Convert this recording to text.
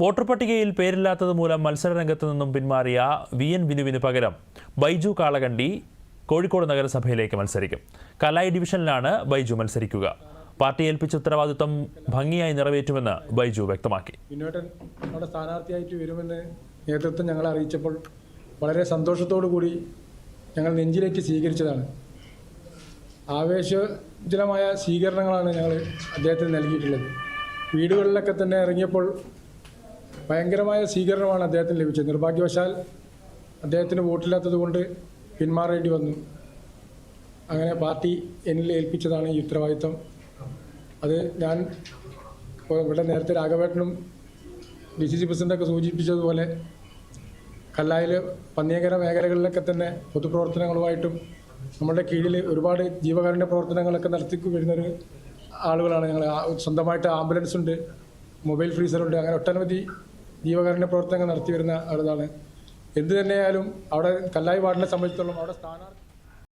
Voter പട്ടികയിൽ പേരില്ലാത്തത് മൂലം മത്സരരംഗത്ത് നിന്നും പിന്മാറിയ വി എൻ വിനുവിന് പകരം ബൈജു കാളകണ്ടി കോഴിക്കോട് നഗരസഭയിലേക്ക് മത്സരിക്കും. കലായി ഡിവിഷനിലാണ് ബൈജു മത്സരിക്കുക. പാർട്ടി ഏൽപ്പിച്ച ഉത്തരവാദിത്വം ഭംഗിയായി നിറവേറ്റുമെന്ന് ബൈജു വ്യക്തമാക്കി. നമ്മുടെ സ്ഥാനാർത്ഥിയായിട്ട് വരുമെന്ന് നേതൃത്വം ഞങ്ങളെ അറിയിച്ചപ്പോൾ വളരെ സന്തോഷത്തോടു കൂടി ഞങ്ങൾ നെഞ്ചിലേക്ക് സ്വീകരിച്ചതാണ്. ആവേശജനമായ സ്വീകരണങ്ങളാണ് ഞങ്ങൾ അദ്ദേഹത്തിന് നൽകിയിട്ടുള്ളത്. വീടുകളിലൊക്കെ തന്നെ ഇറങ്ങിയപ്പോൾ ഭയങ്കരമായ സ്വീകരണമാണ് അദ്ദേഹത്തിന് ലഭിച്ചത്. നിർഭാഗ്യവശാൽ അദ്ദേഹത്തിന് വോട്ടില്ലാത്തത് കൊണ്ട് പിന്മാറേണ്ടി വന്നു. അങ്ങനെ പാർട്ടി എന്നിൽ ഏൽപ്പിച്ചതാണ് ഈ ഉത്തരവാദിത്വം. അത് ഞാൻ ഇവിടെ നേരത്തെ രാഘവേട്ടനും ഡി സി സി പ്രസിഡന്റൊക്കെ സൂചിപ്പിച്ചതുപോലെ കല്ലായിൽ പന്നിയങ്കര മേഖലകളിലൊക്കെ തന്നെ പൊതുപ്രവർത്തനങ്ങളുമായിട്ടും നമ്മളുടെ കീഴിൽ ഒരുപാട് ജീവകാരുണ്യ പ്രവർത്തനങ്ങളൊക്കെ നടത്തി വരുന്നൊരു ആളുകളാണ് ഞങ്ങൾ. സ്വന്തമായിട്ട് ആംബുലൻസ് ഉണ്ട് മൊബൈൽ ഫ്രീസറുണ്ട് അങ്ങനെ ഒട്ടനവധി ജീവകാരുണ്യ പ്രവർത്തനങ്ങൾ നടത്തി വരുന്ന ആളുകളാണ് എന്ത് തന്നെയായാലും അവിടെ കല്ലായി വാർഡിനെ സംബന്ധിച്ചിടത്തോളം അവിടെ സ്ഥാനാർത്ഥി